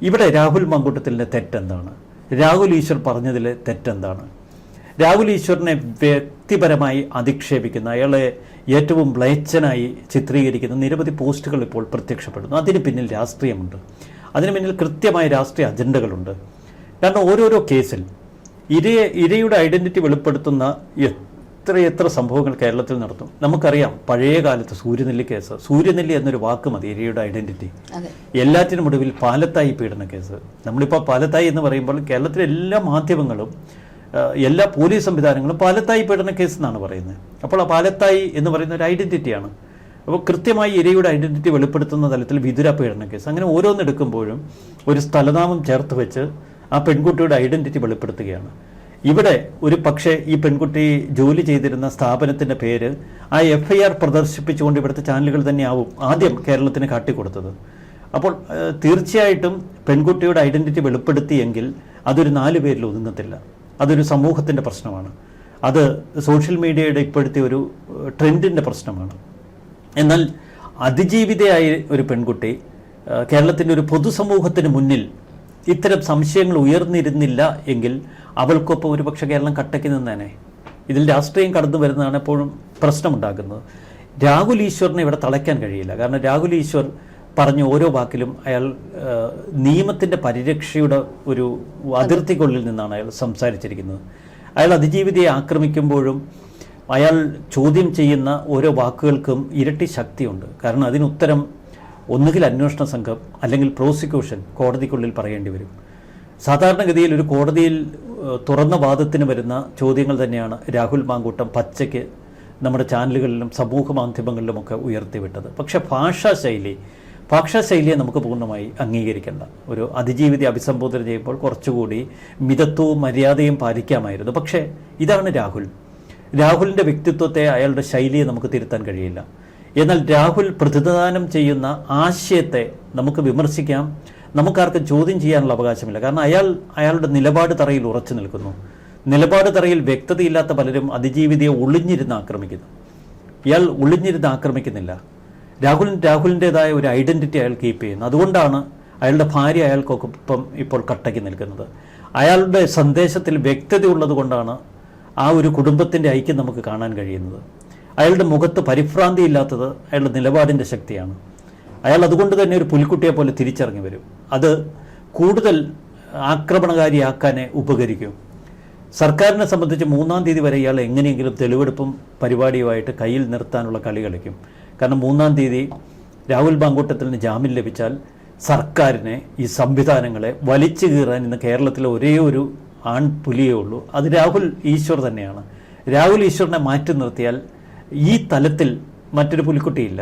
ഇവിടെ രാഹുൽ മങ്കൂട്ടത്തിന്റെ തെറ്റെന്താണ്? രാഹുൽ ഈശ്വർ പറഞ്ഞതിലെ തെറ്റെന്താണ്? രാഹുൽ ഈശ്വറിനെ വ്യക്തിപരമായി അധിക്ഷേപിക്കുന്ന അയാളെ ഏറ്റവും മ്ലേച്ഛനായി ചിത്രീകരിക്കുന്ന നിരവധി പോസ്റ്റുകൾ ഇപ്പോൾ പ്രത്യക്ഷപ്പെടുന്നു. അതിന് പിന്നിൽ രാഷ്ട്രീയമുണ്ട്. അതിന് പിന്നിൽ കൃത്യമായ രാഷ്ട്രീയ അജണ്ടകളുണ്ട്. കാരണം ഓരോരോ കേസിൽ ഇരയെ ഇരയുടെ ഐഡന്റിറ്റി വെളിപ്പെടുത്തുന്ന എത്ര എത്ര സംഭവങ്ങൾ കേരളത്തിൽ നടത്തും? നമുക്കറിയാം പഴയ കാലത്ത് സൂര്യനെല്ലി കേസ് സൂര്യനെല്ലി എന്നൊരു വാക്ക് മതി ഏരിയയുടെ ഐഡന്റിറ്റി എല്ലാറ്റിനും ഒടുവിൽ പാലത്തായി പീഡന കേസ്. നമ്മളിപ്പോൾ പാലത്തായി എന്ന് പറയുമ്പോൾ കേരളത്തിലെ എല്ലാ മാധ്യമങ്ങളും എല്ലാ പോലീസ് സംവിധാനങ്ങളും പാലത്തായി പീഡന കേസ് എന്നാണ് പറയുന്നത്. അപ്പോൾ ആ പാലത്തായി എന്ന് പറയുന്ന ഒരു ഐഡന്റിറ്റിയാണ് അപ്പോൾ കൃത്യമായി ഇരയുടെ ഐഡന്റിറ്റി വെളിപ്പെടുത്തുന്ന തലത്തിൽ വിതുര പീഡന കേസ്. അങ്ങനെ ഓരോന്നെടുക്കുമ്പോഴും ഒരു സ്ഥലനാമം ചേർത്ത് വെച്ച് ആ പെൺകുട്ടിയുടെ ഐഡന്റിറ്റി വെളിപ്പെടുത്തുകയാണ്. ഇവിടെ ഒരു പക്ഷേ ഈ പെൺകുട്ടി ജോലി ചെയ്തിരുന്ന സ്ഥാപനത്തിന്റെ പേര് ആ എഫ് ഐ ആർ പ്രദർശിപ്പിച്ചുകൊണ്ട് ഇവിടുത്തെ ചാനലുകൾ തന്നെയാവും ആദ്യം കേരളത്തിന് കാട്ടിക്കൊടുത്തത്. അപ്പോൾ തീർച്ചയായിട്ടും പെൺകുട്ടിയുടെ ഐഡന്റിറ്റി വെളിപ്പെടുത്തിയെങ്കിൽ അതൊരു നാല് പേരിൽ ഒതുങ്ങത്തില്ല. അതൊരു സമൂഹത്തിന്റെ പ്രശ്നമാണ്. അത് സോഷ്യൽ മീഡിയയുടെ ഇപ്പോഴത്തെ ഒരു ട്രെൻഡിന്റെ പ്രശ്നമാണ്. എന്നാൽ അതിജീവിതയായ ഒരു പെൺകുട്ടി കേരളത്തിന്റെ ഒരു പൊതുസമൂഹത്തിന് മുന്നിൽ ഇത്തരം സംശയങ്ങൾ ഉയർന്നിരുന്നില്ല എങ്കിൽ അവൾക്കൊപ്പം ഒരുപക്ഷെ കേരളം കട്ടയ്ക്ക് നിന്നേനെ. ഇതിൽ രാഷ്ട്രീയം കടന്നു വരുന്നതാണ് എപ്പോഴും പ്രശ്നമുണ്ടാക്കുന്നത് രാഹുൽ ഈശ്വറിനെ ഇവിടെ തളയ്ക്കാൻ കഴിയില്ല. കാരണം രാഹുൽ ഈശ്വർ പറഞ്ഞ ഓരോ വാക്കിലും അയാൾ നിയമത്തിന്റെ പരിരക്ഷയുടെ ഒരു അതിർത്തിക്കുള്ളിൽ നിന്നാണ് അയാൾ സംസാരിച്ചിരിക്കുന്നത്. അയാൾ അതിജീവിതയെ ആക്രമിക്കുമ്പോഴും അയാൾ ചോദ്യം ചെയ്യുന്ന ഓരോ വാക്കുകൾക്കും ഇരട്ടി ശക്തിയുണ്ട്. കാരണം അതിനുത്തരം ഒന്നുകിൽ അന്വേഷണ സംഘം അല്ലെങ്കിൽ പ്രോസിക്യൂഷൻ കോടതിക്കുള്ളിൽ പറയേണ്ടി വരും. സാധാരണഗതിയിൽ ഒരു കോടതിയിൽ തുറന്ന വാദത്തിന് വരുന്ന ചോദ്യങ്ങൾ തന്നെയാണ് രാഹുൽ മാങ്കൂട്ടം പച്ചയ്ക്ക് നമ്മുടെ ചാനലുകളിലും സമൂഹ മാധ്യമങ്ങളിലുമൊക്കെ ഉയർത്തിവിട്ടത്. പക്ഷേ ഭാഷാശൈലി ഭാഷാശൈലിയെ ഭാഷാ ശൈലിയെ നമുക്ക് പൂർണമായി അംഗീകരിക്കേണ്ട. ഒരു അതിജീവിതി അഭിസംബോധന ചെയ്യുമ്പോൾ കുറച്ചുകൂടി മിതത്വവും മര്യാദയും പാലിക്കാമായിരുന്നു. പക്ഷേ ഇതാണ് രാഹുൽ. രാഹുലിന്റെ വ്യക്തിത്വത്തെ അയാളുടെ ശൈലിയെ നമുക്ക് തിരുത്താൻ കഴിയില്ല. എന്നാൽ രാഹുൽ പ്രതിദാനം ചെയ്യുന്ന ആശയത്തെ നമുക്ക് വിമർശിക്കാം നമുക്കാർക്കും ചോദ്യം ചെയ്യാനുള്ള അവകാശമില്ല. കാരണം അയാൾ അയാളുടെ നിലപാട് തറയിൽ ഉറച്ചു നിൽക്കുന്നു. നിലപാട് തറയിൽ വ്യക്തതയില്ലാത്ത പലരും അതിജീവിതയെ ഒളിഞ്ഞിരുന്ന് ആക്രമിക്കുന്നു. ഇയാൾ ഒളിഞ്ഞിരുന്ന് ആക്രമിക്കുന്നില്ല. രാഹുൽ രാഹുലിന്റെതായ ഒരു ഐഡന്റിറ്റി അയാൾ കീപ്പ് ചെയ്യുന്നു. അതുകൊണ്ടാണ് അയാളുടെ ഭാര്യ അയാൾക്കൊപ്പം ഇപ്പോൾ കട്ടയ്ക്ക് നിൽക്കുന്നത്. അയാളുടെ സന്ദേശത്തിൽ വ്യക്തത ഉള്ളത് കൊണ്ടാണ് ആ ഒരു കുടുംബത്തിന്റെ ഐക്യം നമുക്ക് കാണാൻ കഴിയുന്നത്. അയാളുടെ മുഖത്ത് പരിഭ്രാന്തി ഇല്ലാത്തത് അയാളുടെ നിലപാടിന്റെ ശക്തിയാണ്. അയാൾ അതുകൊണ്ട് തന്നെ ഒരു പുലിക്കുട്ടിയെ പോലെ തിരിച്ചറിഞ്ഞു വരും. അത് കൂടുതൽ ആക്രമണകാരിയാക്കാനേ ഉപകരിക്കും. സർക്കാരിനെ സംബന്ധിച്ച് മൂന്നാം തീയതി വരെ ഇയാൾ എങ്ങനെയെങ്കിലും തെളിവെടുപ്പും പരിപാടിയുമായിട്ട് കയ്യിൽ നിർത്താനുള്ള കളി കളിക്കും. കാരണം മൂന്നാം തീയതി രാഹുൽ ബാങ്കൂട്ടത്തിന് ജാമ്യം ലഭിച്ചാൽ സർക്കാരിനെ ഈ സംവിധാനങ്ങളെ വലിച്ചു കീറാൻ ഇന്ന് കേരളത്തിലെ ഒരേ ഒരു ആൺ പുലിയേ ഉള്ളൂ. അത് രാഹുൽ ഈശ്വർ തന്നെയാണ്. രാഹുൽ ഈശ്വറിനെ മാറ്റി നിർത്തിയാൽ ഈ തലത്തിൽ മറ്റൊരു പുലിക്കുട്ടിയില്ല.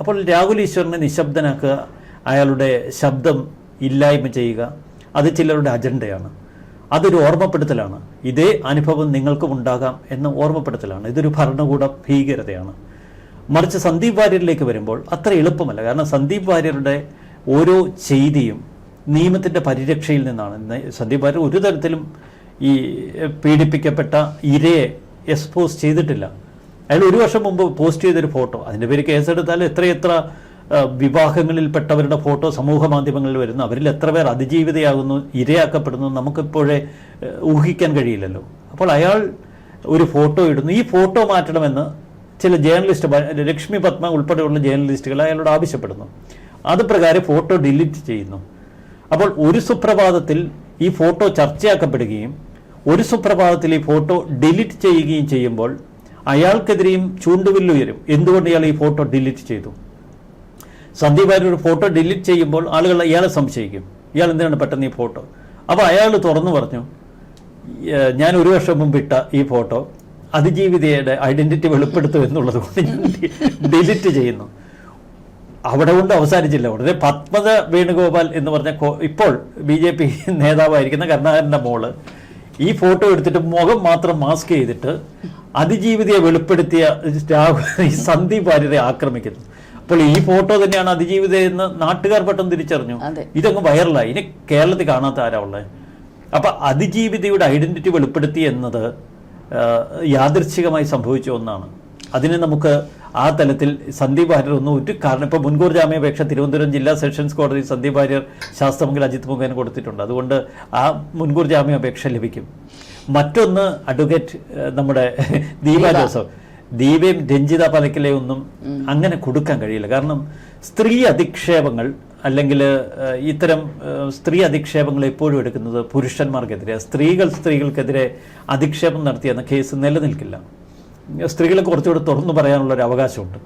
അപ്പോൾ രാഹുൽ ഈശ്വറിനെ നിശബ്ദനാക്കുക അയാളുടെ ശബ്ദം ഇല്ലായ്മ ചെയ്യുക അത് ചിലരുടെ അജണ്ടയാണ്. അതൊരു ഓർമ്മപ്പെടുത്തലാണ്. ഇതേ അനുഭവം നിങ്ങൾക്കും ഉണ്ടാകാം എന്ന ഓർമ്മപ്പെടുത്തലാണ്. ഇതൊരു ഭരണകൂട ഭീകരതയാണ്. മറിച്ച് സന്ദീപ് വാര്യരിലേക്ക് വരുമ്പോൾ അത്ര എളുപ്പമല്ല. കാരണം സന്ദീപ് വാര്യരുടെ ഓരോ ചെയ്തിയും നിയമത്തിന്റെ പരിരക്ഷയിൽ നിന്നാണ്. സന്ദീപ് വാര്യർ ഒരു തരത്തിലും ഈ പീഡിപ്പിക്കപ്പെട്ട ഇരയെ എക്സ്പോസ് ചെയ്തിട്ടില്ല. അയാൾ ഒരു വർഷം മുമ്പ് പോസ്റ്റ് ചെയ്തൊരു ഫോട്ടോ. അതിന്റെ പേര് കേസെടുത്താൽ എത്രയെത്ര വിവാഹങ്ങളിൽപ്പെട്ടവരുടെ ഫോട്ടോ സമൂഹ മാധ്യമങ്ങളിൽ വരുന്നു. അവരിൽ എത്ര പേർ അതിജീവിതയാകുന്നു ഇരയാക്കപ്പെടുന്നു നമുക്കിപ്പോഴേ ഊഹിക്കാൻ കഴിയില്ലല്ലോ. അപ്പോൾ അയാൾ ഒരു ഫോട്ടോ ഇടുന്നു. ഈ ഫോട്ടോ മാറ്റണമെന്ന് ചില ജേർണലിസ്റ്റ് ലക്ഷ്മി പത്മ ഉൾപ്പെടെയുള്ള ജേർണലിസ്റ്റുകൾ അയാളോട് ആവശ്യപ്പെടുന്നു. അത് പ്രകാരം ഫോട്ടോ ഡിലീറ്റ് ചെയ്യുന്നു. അപ്പോൾ ഒരു സുപ്രഭാതത്തിൽ ഈ ഫോട്ടോ ചർച്ചയാക്കപ്പെടുകയും ഒരു സുപ്രഭാതത്തിൽ ഈ ഫോട്ടോ ഡിലീറ്റ് ചെയ്യുകയും ചെയ്യുമ്പോൾ അയാൾക്കെതിരെയും ചൂണ്ടുവില്ലുയരും എന്തുകൊണ്ട് ഇയാൾ ഈ ഫോട്ടോ ഡിലീറ്റ് ചെയ്തു? സന്ദീപ് ഒരു ഫോട്ടോ ഡിലീറ്റ് ചെയ്യുമ്പോൾ ആളുകൾ ഇയാളെ സംശയിക്കും. ഇയാൾ എന്തിനാണ് പെട്ടെന്ന് ഈ ഫോട്ടോ? അപ്പോൾ അയാൾ തുറന്നു പറഞ്ഞു ഞാൻ ഒരു വർഷം മുമ്പ് ഇട്ട ഈ ഫോട്ടോ അതിജീവിതയുടെ ഐഡന്റിറ്റി വെളിപ്പെടുത്തും എന്നുള്ളത് കൊണ്ട് ഞാൻ ഡിലീറ്റ് ചെയ്യുന്നു. അവിടെ കൊണ്ട് അവസാനിച്ചില്ല. ഉടനെ പത്മജ വേണുഗോപാൽ എന്ന് പറഞ്ഞ ഇപ്പോൾ ബി ജെ പി നേതാവായിരിക്കുന്ന കരുണാകരന്റെ മോൾ ഈ ഫോട്ടോ എടുത്തിട്ട് മുഖം മാത്രം മാസ്ക് ചെയ്തിട്ട് അതിജീവിതയെ വെളിപ്പെടുത്തിയ രാഹുൽ ഈ സന്ദീപ് ആര്യരെ ആക്രമിക്കുന്നു. അപ്പോൾ ഈ ഫോട്ടോ തന്നെയാണ് അതിജീവിത എന്ന് നാട്ടുകാർ പെട്ടെന്ന് തിരിച്ചറിഞ്ഞു. ഇതങ്ങ് വൈറലായി. ഇനി കേരളത്തിൽ കാണാത്ത ആരാ ഉള്ളത് അപ്പൊ അതിജീവിതയുടെ ഐഡന്റിറ്റി വെളിപ്പെടുത്തി എന്നത് യാദൃശ്ചികമായി യാദൃച്ഛികമായി സംഭവിച്ച ഒന്നാണ്. അതിന് നമുക്ക് ആ തലത്തിൽ സന്ദീപ് വാര്യർ ഒന്നും ഒരു കാരണം ഇപ്പോൾ മുൻകൂർ ജാമ്യാപേക്ഷ തിരുവനന്തപുരം ജില്ലാ സെഷൻസ് കോടതി സന്ദീപ് വാര്യർ ശാസ്ത്രമെങ്കിൽ അജിത് മുഖേന കൊടുത്തിട്ടുണ്ട്. അതുകൊണ്ട് ആ മുൻകൂർ ജാമ്യാപേക്ഷ ലഭിക്കും. മറ്റൊന്ന് അഡ്വക്കേറ്റ് നമ്മുടെ ദീപ ജോസഫ്. ദീപയും രഞ്ജിത പലക്കിലെ ഒന്നും അങ്ങനെ കൊടുക്കാൻ കഴിയില്ല. കാരണം സ്ത്രീ അധിക്ഷേപങ്ങൾ അല്ലെങ്കിൽ ഇത്തരം സ്ത്രീ അധിക്ഷേപങ്ങൾ എപ്പോഴും എടുക്കുന്നത് പുരുഷന്മാർക്കെതിരെ സ്ത്രീകൾ സ്ത്രീകൾക്കെതിരെ അധിക്ഷേപം നടത്തിയെന്ന കേസ് നിലനിൽക്കില്ല. സ്ത്രീകളെ കുറച്ചുകൂടെ തുറന്നു പറയാനുള്ള ഒരു അവകാശമുണ്ട്.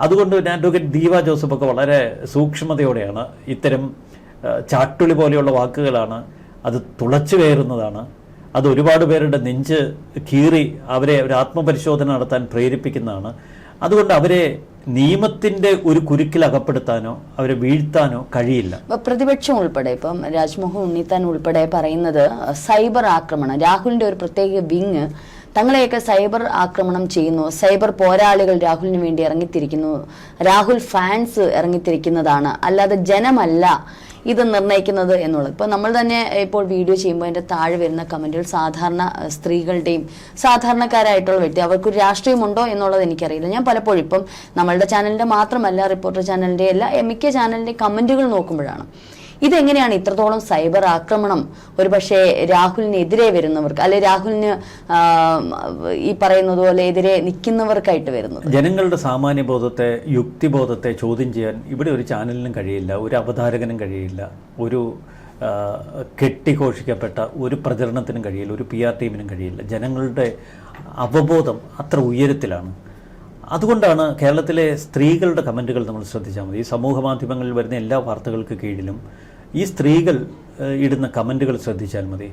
അതുകൊണ്ട് ഞാൻ അഡ്വക്കേറ്റ് ദീപ ജോസഫ് ഒക്കെ വളരെ സൂക്ഷ്മതയോടെയാണ് ഇത്തരം ചാട്ടുളി പോലെയുള്ള വാക്കുകളാണ് അത് തുളച്ചു കയറുന്നതാണ്. അത് ഒരുപാട് പേരുടെ നെഞ്ച് കീറി അവരെ ഒരു ആത്മപരിശോധന നടത്താൻ പ്രേരിപ്പിക്കുന്നതാണ്. അതുകൊണ്ട് അവരെ നിയമത്തിന്റെ ഒരു കുരുക്കിൽ അകപ്പെടുത്താനോ അവരെ വീഴ്ത്താനോ കഴിയില്ല. പ്രതിപക്ഷം ഉൾപ്പെടെ ഇപ്പം രാജ്മോഹൻ ഉണ്ണിത്താൻ ഉൾപ്പെടെ പറയുന്നത് സൈബർ ആക്രമണം രാഹുലിന്റെ ഒരു പ്രത്യേക വിങ് തങ്ങളെയൊക്കെ സൈബർ ആക്രമണം ചെയ്യുന്നു. സൈബർ പോരാളികൾ രാഹുലിന് വേണ്ടി ഇറങ്ങിത്തിരിക്കുന്നു. രാഹുൽ ഫാൻസ് ഇറങ്ങിത്തിരിക്കുന്നതാണ്. അല്ലാതെ ജനമല്ല ഇത് നിർണയിക്കുന്നത് എന്നുള്ളത്. ഇപ്പോൾ നമ്മൾ തന്നെ ഇപ്പോൾ വീഡിയോ ചെയ്യുമ്പോൾ അതിന്റെ താഴെ വരുന്ന കമന്റുകൾ സാധാരണ സ്ത്രീകളുടെയും സാധാരണക്കാരായിട്ടുള്ള വ്യക്തി അവർക്കൊരു രാഷ്ട്രീയമുണ്ടോ എന്നുള്ളത് എനിക്കറിയില്ല. ഞാൻ പലപ്പോഴും ഇപ്പം നമ്മളുടെ ചാനലിന്റെ മാത്രമല്ല റിപ്പോർട്ടർ ചാനലിന്റെ എല്ലാ മിക്ക ചാനലിന്റെ കമന്റുകൾ നോക്കുമ്പോഴാണ്. ഇതെങ്ങനെയാണ് ഇത്രത്തോളം സൈബർ ആക്രമണം? ഒരുപക്ഷെ രാഹുലിനെതിരെ വരുന്നവർക്ക് അല്ലെ രാഹുലിന് ഈ പറയുന്നത് പോലെ എതിരെ നിൽക്കുന്നവർക്കായിട്ട് വരുന്നത്? ജനങ്ങളുടെ സാമാന്യബോധത്തെ യുക്തിബോധത്തെ ചോദ്യം ചെയ്യാൻ ഇവിടെ ഒരു ചാനലിനും കഴിയില്ല ഒരു അവതാരകനും കഴിയില്ല ഒരു കെട്ടിഘോഷിക്കപ്പെട്ട ഒരു പ്രചരണത്തിനും കഴിയില്ല ഒരു പി ആർ ടീമിനും കഴിയില്ല. ജനങ്ങളുടെ അവബോധം അത്ര ഉയരത്തിലാണ്. അതുകൊണ്ടാണ് കേരളത്തിലെ സ്ത്രീകളുടെ കമന്റുകൾ നമ്മൾ ശ്രദ്ധിച്ചാൽ മതി. ഈ സമൂഹ മാധ്യമങ്ങളിൽ വരുന്ന എല്ലാ വാർത്തകൾക്ക് കീഴിലും ഈ സ്ത്രീകൾ ഇടുന്ന കമന്റുകൾ ശ്രദ്ധിച്ചാൽ മതി.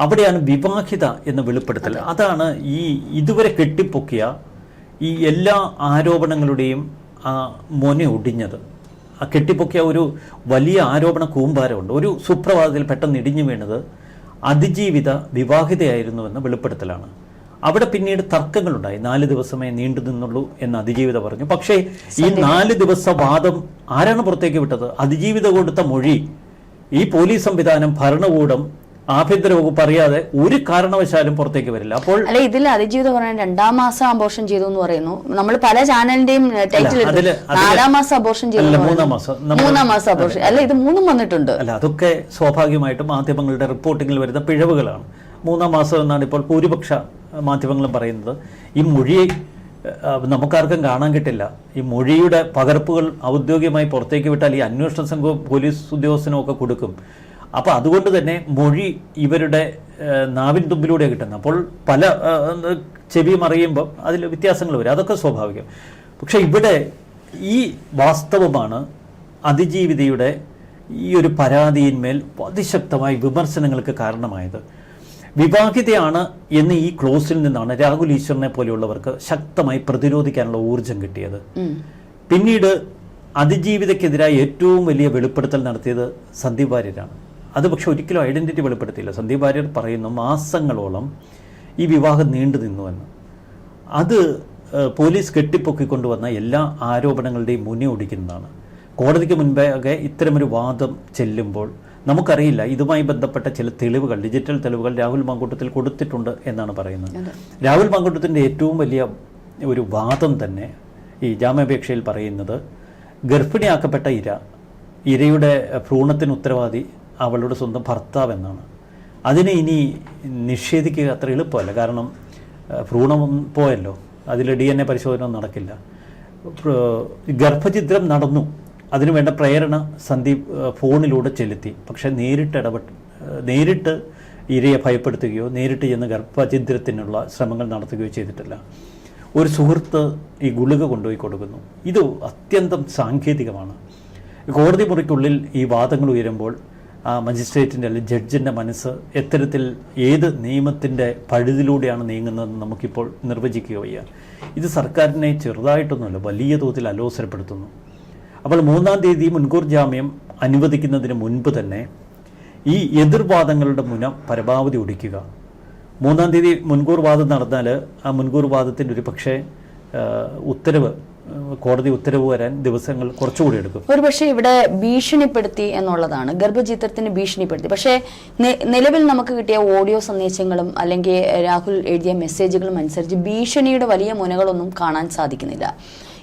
അവിടെയാണ് വിവാഹിത എന്ന വെളിപ്പെടുത്തൽ. അതാണ് ഈ ഇതുവരെ കെട്ടിപ്പൊക്കിയ ഈ എല്ലാ ആരോപണങ്ങളുടെയും ആ മൊന ഒടിഞ്ഞത്. ആ കെട്ടിപ്പൊക്കിയ ഒരു വലിയ ആരോപണ കൂമ്പാരമുണ്ട്. ഒരു സുപ്രഭാതത്തിൽ പെട്ടെന്ന് ഇടിഞ്ഞു വീണത് അതിജീവിത വിവാഹിതയായിരുന്നുവെന്ന വെളിപ്പെടുത്തലാണ്. അവിടെ പിന്നീട് തർക്കങ്ങളുണ്ടായി. നാല് ദിവസമേ നീണ്ടു നിന്നുള്ളൂ എന്ന് അതിജീവിത പറഞ്ഞു. പക്ഷേ ഈ നാല് ദിവസ വാദം ആരാണ് പുറത്തേക്ക് വിട്ടത്? അതിജീവിത കൊടുത്ത മൊഴി ഈ പോലീസ് സംവിധാനം ഭരണകൂടം ആഭ്യന്തര വകുപ്പ് അറിയാതെ ഒരു കാരണവശാലും പുറത്തേക്ക് വരില്ല. അപ്പോൾ അല്ല ഇതിൽ അതിജീവിതം പറയാൻ രണ്ടാം മാസം അബോർഷൻ ചെയ്തു എന്ന് പറയുന്നു. നമ്മൾ പല ചാനലിന്റെയും ടൈറ്റിൽ നാലാം മാസം അബോർഷൻ ചെയ്തു മൂന്നാം മാസം മൂന്നാം മാസം അബോർഷൻ അല്ല ഇത് മൂന്നും വന്നിട്ടുണ്ട്. അല്ല അതൊക്കെ സ്വാഭാവികമായിട്ടും മാധ്യമങ്ങളുടെ റിപ്പോർട്ടിംഗിൽ വരുന്ന പിഴവുകളാണ്. മൂന്നാം മാസം എന്നാണ് ഇപ്പോൾ ഭൂരിപക്ഷ മാധ്യമങ്ങളും പറയുന്നത്. ഈ മൊഴി അഹ്, നമുക്കാർക്കും കാണാൻ കിട്ടില്ല. ഈ മൊഴിയുടെ പകർപ്പുകൾ ഔദ്യോഗികമായി പുറത്തേക്ക് വിട്ടാൽ ഈ അന്വേഷണ സംഘവും പോലീസ് ഉദ്യോഗസ്ഥനും കൊടുക്കും. അപ്പോൾ അതുകൊണ്ട് തന്നെ മൊഴി ഇവരുടെ നാവിൻ തുമ്പിലൂടെ കിട്ടുന്നത്. അപ്പോൾ പല ചെവി മറിയുമ്പം അതിൽ വ്യത്യാസങ്ങൾ വരും. അതൊക്കെ സ്വാഭാവികം. പക്ഷേ ഇവിടെ ഈ വാസ്തവമാണ് അതിജീവിതയുടെ ഈ ഒരു പരാതിയിന്മേൽ അതിശക്തമായ വിമർശനങ്ങൾക്ക് കാരണമായത്. വിവാഹിതയാണ് എന്ന് ഈ ക്ലോസിൽ നിന്നാണ് രാഹുൽ ഈശ്വറിനെ പോലെയുള്ളവർക്ക് ശക്തമായി പ്രതിരോധിക്കാനുള്ള ഊർജം കിട്ടിയത്. പിന്നീട് അതിജീവിതക്കെതിരായ ഏറ്റവും വലിയ വെളിപ്പെടുത്തൽ നടത്തിയത് സന്ദീപ് വാര്യരാണ്. അത് പക്ഷെ ഒരിക്കലും ഐഡന്റിറ്റി വെളിപ്പെടുത്തിയില്ല. സന്ദീപ് വാര്യർ പറയുന്നു മാസങ്ങളോളം ഈ വിവാഹം നീണ്ടു നിന്നുവെന്ന് അത് പോലീസ് കെട്ടിപ്പൊക്കിക്കൊണ്ടുവന്ന എല്ലാ ആരോപണങ്ങളുടെയും മുന്നെ ഒടിക്കുന്നതാണ്. കോടതിക്ക് മുൻപേ ഒക്കെ ഇത്തരമൊരു വാദം ചെല്ലുമ്പോൾ നമുക്കറിയില്ല. ഇതുമായി ബന്ധപ്പെട്ട ചില തെളിവുകൾ ഡിജിറ്റൽ തെളിവുകൾ രാഹുൽ മാങ്കൂട്ടത്തിൽ കൊടുത്തിട്ടുണ്ട് എന്നാണ് പറയുന്നത്. രാഹുൽ മാങ്കൂട്ടത്തിന്റെ ഏറ്റവും വലിയ ഒരു വാദം തന്നെ ഈ ജാമ്യാപേക്ഷയിൽ പറയുന്നത് ഗർഭിണിയാക്കപ്പെട്ട ഇര ഇരയുടെ ഭ്രൂണത്തിന് ഉത്തരവാദി അവളുടെ സ്വന്തം ഭർത്താവ് എന്നാണ്. അതിനെ ഇനി നിഷേധിക്കുക അത്ര എളുപ്പമല്ല. കാരണം ഭ്രൂണം പോയല്ലോ. അതിൽ ഡി എൻ എ പരിശോധന നടക്കില്ല. ഗർഭചിത്രം നടന്നു. അതിനു വേണ്ട പ്രേരണ സന്ദീപ് ഫോണിലൂടെ ചെലുത്തി. പക്ഷെ നേരിട്ട് ഇടപെട്ട് നേരിട്ട് ഇരയെ ഭയപ്പെടുത്തുകയോ നേരിട്ട് ചെന്ന് ഗർഭഛിദ്രത്തിനുള്ള ശ്രമങ്ങൾ നടത്തുകയോ ചെയ്തിട്ടില്ല. ഒരു സുഹൃത്ത് ഈ ഗുളിക കൊണ്ടുപോയി കൊടുക്കുന്നു. ഇത് അത്യന്തം സാങ്കേതികമാണ്. കോടതി മുറിക്കുള്ളിൽ ഈ വാദങ്ങൾ ഉയരുമ്പോൾ ആ മജിസ്ട്രേറ്റിന്റെ അല്ലെങ്കിൽ ജഡ്ജിന്റെ മനസ്സ് എത്തരത്തിൽ ഏത് നിയമത്തിന്റെ പഴുതിലൂടെയാണ് നീങ്ങുന്നതെന്ന് നമുക്കിപ്പോൾ നിർവചിക്കുക വയ്യ ഇത് സർക്കാരിനെ ചെറുതായിട്ടൊന്നുമല്ല വലിയ തോതിൽ അലോസരപ്പെടുത്തുന്നു. അപ്പോൾ മൂന്നാം തീയതി മുൻകൂർ ജാമ്യം അനുവദിക്കുന്നതിന് മുൻപ് തന്നെ ഈ എതിർവാദങ്ങളുടെ മുന പരമാവധി ഒടിക്കുക. മൂന്നാം തീയതി മുൻകൂർ വാദം നടന്നാൽ ആ മുൻകൂർ വാദത്തിന്റെ ഒരു പക്ഷേ ഉത്തരവ് കോടതി ഉത്തരവ് വരാൻ ദിവസങ്ങൾ കുറച്ചുകൂടി എടുക്കും. ഒരു പക്ഷേ ഇവിടെ ഭീഷണിപ്പെടുത്തി എന്നുള്ളതാണ്. ഗർഭചിത്രത്തിന് ഭീഷണിപ്പെടുത്തി. പക്ഷേ നിലവിൽ നമുക്ക് കിട്ടിയ ഓഡിയോ സന്ദേശങ്ങളും അല്ലെങ്കിൽ രാഹുൽ എഴുതിയ മെസ്സേജുകളും അനുസരിച്ച് ഭീഷണിയുടെ വലിയ മുനകളൊന്നും കാണാൻ സാധിക്കുന്നില്ല.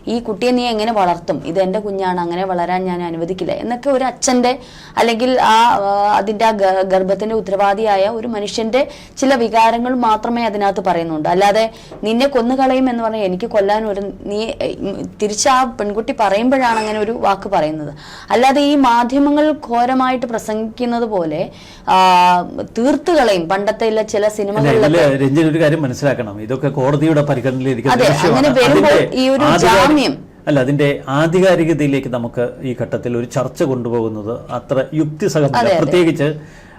ഈ കുട്ടിയെ നീ എങ്ങനെ വളർത്തും? ഇത് എന്റെ കുഞ്ഞാണ് അങ്ങനെ വളരാൻ ഞാൻ അനുവദിക്കില്ല. എന്നൊക്കെ ഒരു അച്ഛന്റെ അല്ലെങ്കിൽ ആ അതിന്റെ ആ ഗർഭത്തിന്റെ ഉത്തരവാദിയായ ഒരു മനുഷ്യന്റെ ചില വികാരങ്ങൾ മാത്രമേ അതിനകത്ത് പറയുന്നുണ്ട്. അല്ലാതെ നിന്നെ കൊന്നുകളയും എന്ന് പറഞ്ഞാൽ എനിക്ക് കൊല്ലാൻ ഒരു നീ തിരിച്ച് ആ പെൺകുട്ടി പറയുമ്പോഴാണ് അങ്ങനെ ഒരു വാക്ക് പറയുന്നത്. അല്ലാതെ ഈ മാധ്യമങ്ങൾ ഘോരമായിട്ട് പ്രസംഗിക്കുന്നത് പോലെ തീർത്തുകളെയും കളയും. പണ്ടത്തെ ഇല്ല ചില സിനിമകളിലൊക്കെ രഞ്ജൻ ഒരു കാര്യം മനസ്സിലാക്കണം. ഇതൊക്കെ കോടതിയുടെ പരിഗണനയിലിരിക്കുന്ന വരുമ്പോൾ ഈ ഒരു ആധികാരി- ജാമ്യം- അല്ല അതിന്റെ ആധികാരികതയിലേക്ക് നമുക്ക് ഈ ഘട്ടത്തിൽ ഒരു ചർച്ച കൊണ്ടുപോകുന്നത് അത്ര യുക്തിസഹമല്ല. പ്രത്യേകിച്ച്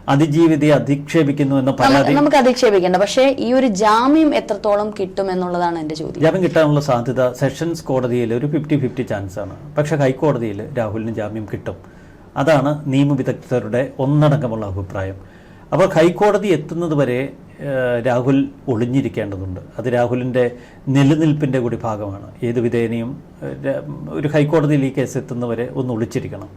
അതിജീവിതയെ അധിക്ഷേപിക്കുന്നു എന്ന പരാതി. നമുക്ക് അധിക്ഷേപിക്കേണ്ട. പക്ഷേ ഈ ഒരു ജാമ്യം എത്രത്തോളം കിട്ടും എന്നുള്ളതാണ് എന്റെ ചോദ്യം. ജാമ്യം കിട്ടാനുള്ള സാധ്യത സെഷൻസ് കോടതിയിൽ ഒരു ഫിഫ്റ്റി ഫിഫ്റ്റി ചാൻസ് ആണ്. പക്ഷെ ഹൈക്കോടതിയിൽ രാഹുലിന് ജാമ്യം കിട്ടും. അതാണ് നിയമവിദഗ്ധരുടെ ഒന്നടങ്കമുള്ള അഭിപ്രായം. അപ്പോൾ ഹൈക്കോടതി എത്തുന്നത് വരെ രാഹുൽ ഒളിഞ്ഞിരിക്കേണ്ടതുണ്ട്. അത് രാഹുലിന്റെ നിലനിൽപ്പിന്റെ കൂടി ഭാഗമാണ്. ഏത് വിധേനയും ഒരു ഹൈക്കോടതിയിൽ ഈ കേസ് എത്തുന്നവരെ ഒന്ന് ഒളിച്ചിരിക്കണം.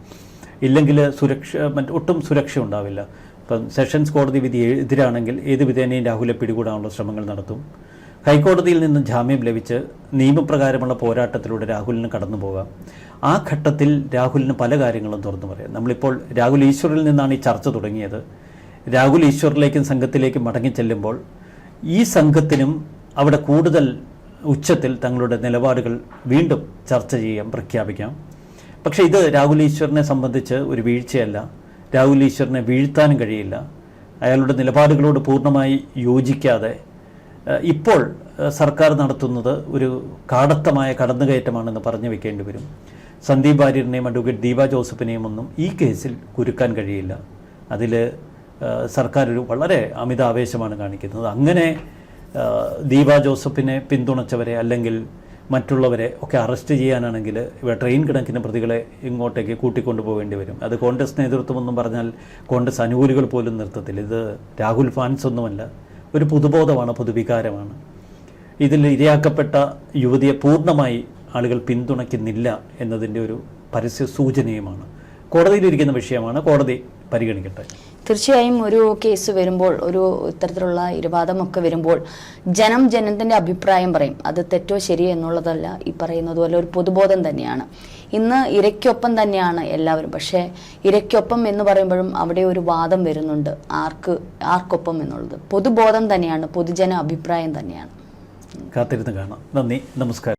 ഇല്ലെങ്കിൽ സുരക്ഷ മറ്റ് ഒട്ടും സുരക്ഷ ഉണ്ടാവില്ല. ഇപ്പം സെഷൻസ് കോടതി വിധി എതിരാണെങ്കിൽ ഏത് വിധേനയും രാഹുലെ പിടികൂടാനുള്ള ശ്രമങ്ങൾ നടത്തും. ഹൈക്കോടതിയിൽ നിന്ന് ജാമ്യം ലഭിച്ച് നിയമപ്രകാരമുള്ള പോരാട്ടത്തിലൂടെ രാഹുലിന് കടന്നു പോകാം. ആ ഘട്ടത്തിൽ രാഹുലിന് പല കാര്യങ്ങളും തുറന്നു പറയാം. നമ്മളിപ്പോൾ രാഹുൽ ഈശ്വറിൽ നിന്നാണ് ഈ ചർച്ച തുടങ്ങിയത്. രാഹുൽ ഈശ്വറിലേക്കും സംഘത്തിലേക്കും മടങ്ങിച്ചെല്ലുമ്പോൾ ഈ സംഘത്തിനും അവിടെ കൂടുതൽ ഉച്ചത്തിൽ തങ്ങളുടെ നിലപാടുകൾ വീണ്ടും ചർച്ച ചെയ്യാം പ്രഖ്യാപിക്കാം. പക്ഷേ ഇത് രാഹുൽ ഈശ്വറിനെ സംബന്ധിച്ച് ഒരു വീഴ്ചയല്ല. രാഹുൽ ഈശ്വറിനെ വീഴ്ത്താനും കഴിയില്ല. അയാളുടെ നിലപാടുകളോട് പൂർണമായി യോജിക്കാതെ ഇപ്പോൾ സർക്കാർ നടത്തുന്നത് ഒരു കാടത്തമായ കടന്നുകയറ്റമാണെന്ന് പറഞ്ഞു വെക്കേണ്ടി വരും. സന്ദീപ് വാര്യറിനെയും അഡ്വക്കേറ്റ് ദീപ ജോസഫിനെയും ഒന്നും ഈ കേസിൽ കുരുക്കാൻ കഴിയില്ല. അതിൽ സർക്കാർ ഒരു വളരെ അമിതാവേശമാണ് കാണിക്കുന്നത്. അങ്ങനെ ദീപ ജോസഫിനെ പിന്തുണച്ചവരെ അല്ലെങ്കിൽ മറ്റുള്ളവരെ ഒക്കെ അറസ്റ്റ് ചെയ്യാനാണെങ്കിൽ ഇവ ട്രെയിൻ കണക്കിന് പ്രതികളെ ഇങ്ങോട്ടേക്ക് കൂട്ടിക്കൊണ്ടു പോകേണ്ടി വരും. അത് കോൺഗ്രസ് നേതൃത്വം എന്നും പറഞ്ഞാൽ കോൺഗ്രസ് അനുകൂലികൾ പോലും നിർത്തത്തില്ല. ഇത് രാഹുൽ ഫാൻസ് ഒന്നുമല്ല ഒരു പുതുബോധമാണ് പുതുവികാരമാണ്. ഇതിൽ ഇരയാക്കപ്പെട്ട യുവതിയെ പൂർണമായി ആളുകൾ പിന്തുണയ്ക്കുന്നില്ല എന്നതിന്റെ ഒരു പരസ്യ സൂചനയുമാണ് കോടതിയിലിരിക്കുന്ന വിഷയമാണ്. കോടതി പരിഗണിക്കട്ടെ. തീർച്ചയായും ഒരു കേസ് വരുമ്പോൾ ഒരു ഇത്തരത്തിലുള്ള ഇരുവാദമൊക്കെ വരുമ്പോൾ ജനം ജനത്തിന്റെ അഭിപ്രായം പറയും. അത് തെറ്റോ ശരിയോ എന്നുള്ളതല്ല ഈ പറയുന്നത് പോലെ ഒരു പൊതുബോധം തന്നെയാണ്. ഇന്ന് ഇരയ്ക്കൊപ്പം തന്നെയാണ് എല്ലാവരും. പക്ഷേ ഇരയ്ക്കൊപ്പം എന്ന് പറയുമ്പോഴും അവിടെ ഒരു വാദം വരുന്നുണ്ട്. ആർക്ക് ആർക്കൊപ്പം എന്നുള്ളത്. പൊതുബോധം തന്നെയാണ് പൊതുജന അഭിപ്രായം തന്നെയാണ്. കാത്തിരുന്ന് കാണാം. നന്ദി. നമസ്കാരം.